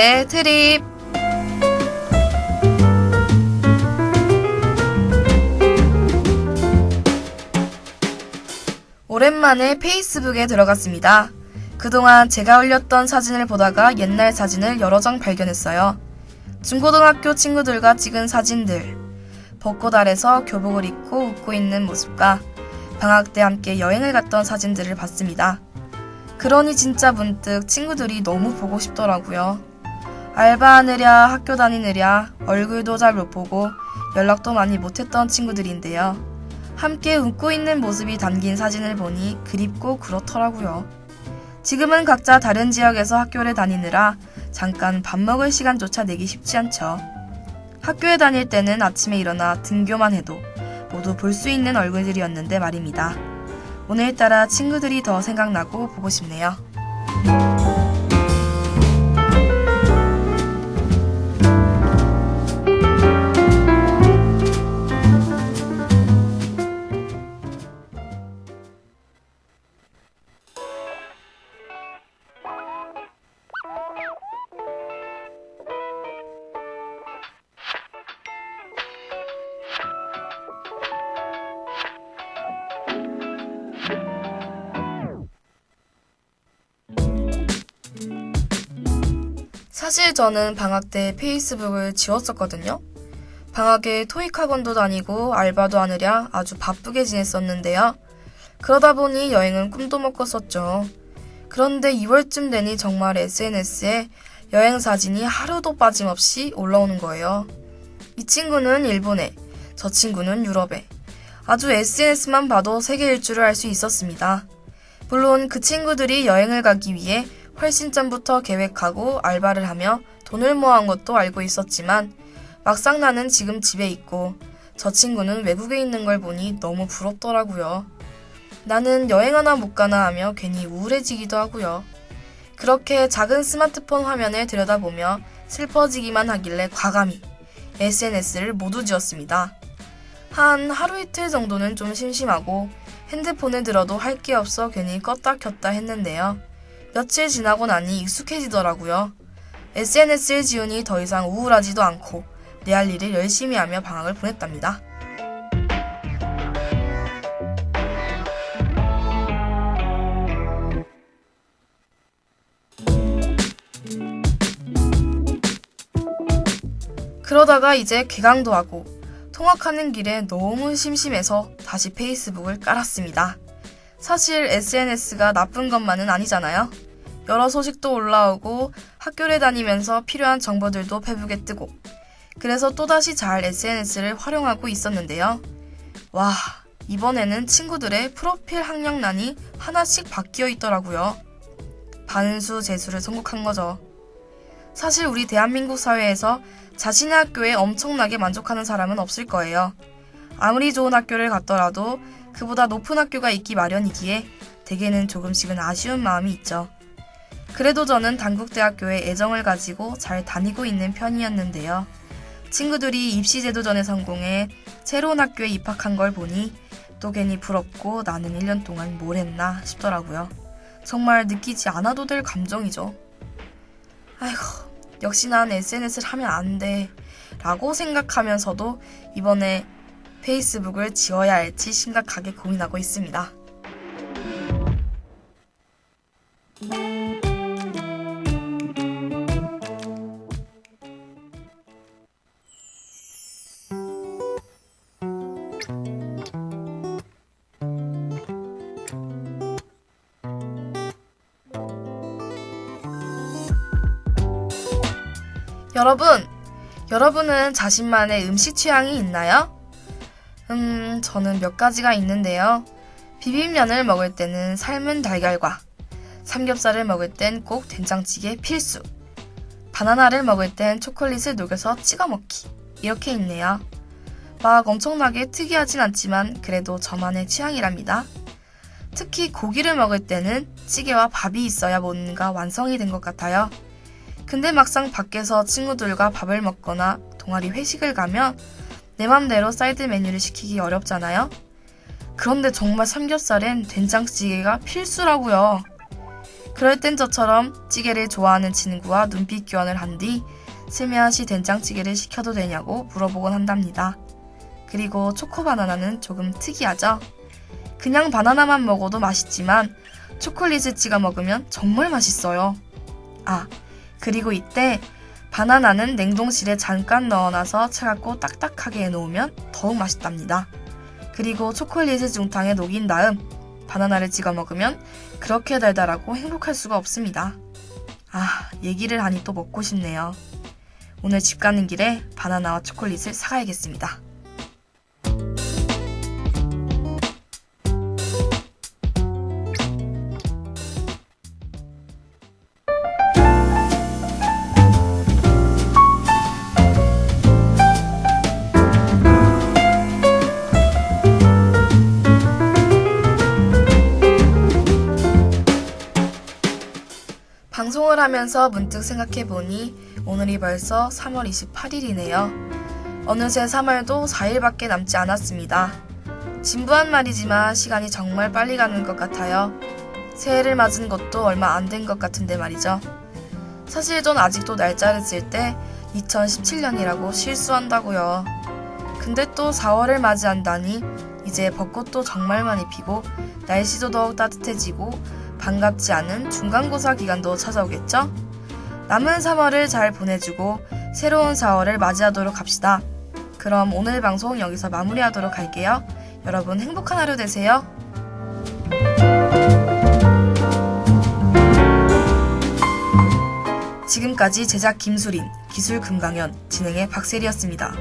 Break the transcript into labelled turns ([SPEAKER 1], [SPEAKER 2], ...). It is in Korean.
[SPEAKER 1] 친구들의 트립. 오랜만에 페이스북에 들어갔습니다. 그동안 제가 올렸던 사진을 보다가 옛날 사진을 여러 장 발견했어요. 중고등학교 친구들과 찍은 사진들. 벚꽃 아래서 교복을 입고 웃고 있는 모습과 방학 때 함께 여행을 갔던 사진들을 봤습니다. 그러니 진짜 문득 친구들이 너무 보고 싶더라고요. 알바하느랴 학교 다니느랴 얼굴도 잘 못 보고 연락도 많이 못했던 친구들인데요. 함께 웃고 있는 모습이 담긴 사진을 보니 그립고 그렇더라고요. 지금은 각자 다른 지역에서 학교를 다니느라 잠깐 밥 먹을 시간조차 내기 쉽지 않죠. 학교에 다닐 때는 아침에 일어나 등교만 해도 모두 볼 수 있는 얼굴들이었는데 말입니다. 오늘따라 친구들이 더 생각나고 보고 싶네요. 사실 저는 방학 때 페이스북을 지웠었거든요. 방학에 토익 학원도 다니고 알바도 하느랴 아주 바쁘게 지냈었는데요. 그러다 보니 여행은 꿈도 못 꿨었죠. 그런데 2월쯤 되니 정말 SNS에 여행 사진이 하루도 빠짐없이 올라오는 거예요. 이 친구는 일본에, 저 친구는 유럽에. 아주 SNS만 봐도 세계 일주를 알수 있었습니다. 물론 그 친구들이 여행을 가기 위해 훨씬 전부터 계획하고 알바를 하며 돈을 모아온 것도 알고 있었지만 막상 나는 지금 집에 있고 저 친구는 외국에 있는 걸 보니 너무 부럽더라고요. 나는 여행 하나 못 가나 하며 괜히 우울해지기도 하고요. 그렇게 작은 스마트폰 화면을 들여다보며 슬퍼지기만 하길래 과감히 SNS를 모두 지웠습니다. 한 하루 이틀 정도는 좀 심심하고 핸드폰을 들어도 할 게 없어 괜히 껐다 켰다 했는데요. 며칠 지나고 나니 익숙해지더라고요. SNS를 지우니 더 이상 우울하지도 않고 내 할 일을 열심히 하며 방학을 보냈답니다. 그러다가 이제 개강도 하고 통학하는 길에 너무 심심해서 다시 페이스북을 깔았습니다. 사실 SNS가 나쁜 것만은 아니잖아요. 여러 소식도 올라오고 학교를 다니면서 필요한 정보들도 페북에 뜨고 그래서 또다시 잘 SNS를 활용하고 있었는데요. 와, 이번에는 친구들의 프로필 학력란이 하나씩 바뀌어 있더라고요. 반수 재수를 선곡한 거죠. 사실 우리 대한민국 사회에서 자신의 학교에 엄청나게 만족하는 사람은 없을 거예요. 아무리 좋은 학교를 갔더라도 그보다 높은 학교가 있기 마련이기에 대개는 조금씩은 아쉬운 마음이 있죠. 그래도 저는 단국대학교에 애정을 가지고 잘 다니고 있는 편이었는데요. 친구들이 입시제도 전에 성공해 새로운 학교에 입학한 걸 보니 또 괜히 부럽고 나는 1년 동안 뭘 했나 싶더라고요. 정말 느끼지 않아도 될 감정이죠. 아이고, 역시 난 SNS를 하면 안 돼. 라고 생각하면서도 이번에 페이스북을 지워야 할지 심각하게 고민하고 있습니다. 여러분, 여러분은 자신만의 음식 취향이 있나요? 음, 저는 몇 가지가 있는데요. 비빔면을 먹을 때는 삶은 달걀과 삼겹살을 먹을 땐 꼭 된장찌개 필수. 바나나를 먹을 땐 초콜릿을 녹여서 찍어 먹기. 이렇게 있네요. 막 엄청나게 특이하진 않지만 그래도 저만의 취향이랍니다. 특히 고기를 먹을 때는 찌개와 밥이 있어야 뭔가 완성이 된 것 같아요. 근데 막상 밖에서 친구들과 밥을 먹거나 동아리 회식을 가면 내 맘대로 사이드 메뉴를 시키기 어렵잖아요? 그런데 정말 삼겹살엔 된장찌개가 필수라고요. 그럴 땐 저처럼 찌개를 좋아하는 친구와 눈빛 교환을 한 뒤 슬며시 된장찌개를 시켜도 되냐고 물어보곤 한답니다. 그리고 초코 바나나는 조금 특이하죠? 그냥 바나나만 먹어도 맛있지만 초콜릿을 찍어 먹으면 정말 맛있어요. 아, 그리고 이때 바나나는 냉동실에 잠깐 넣어놔서 차갑고 딱딱하게 해놓으면 더욱 맛있답니다. 그리고 초콜릿을 중탕에 녹인 다음 바나나를 찍어 먹으면 그렇게 달달하고 행복할 수가 없습니다. 아, 얘기를 하니 또 먹고 싶네요. 오늘 집 가는 길에 바나나와 초콜릿을 사가야겠습니다. 하면서 문득 생각해 보니 오늘이 벌써 3월 28일이네요. 어느새 3월도 4일밖에 남지 않았습니다. 진부한 말이지만 시간이 정말 빨리 가는 것 같아요. 새해를 맞은 것도 얼마 안 된 것 같은데 말이죠. 사실 전 아직도 날짜를 쓸 때 2017년이라고 실수한다고요. 근데 또 4월을 맞이한다니 이제 벚꽃도 정말 많이 피고 날씨도 더욱 따뜻해지고 반갑지 않은 중간고사 기간도 찾아오겠죠? 남은 3월을 잘 보내주고 새로운 4월을 맞이하도록 합시다. 그럼 오늘 방송 여기서 마무리하도록 할게요. 여러분 행복한 하루 되세요. 지금까지 제작 김수린, 기술 금강현, 진행의 박세리였습니다.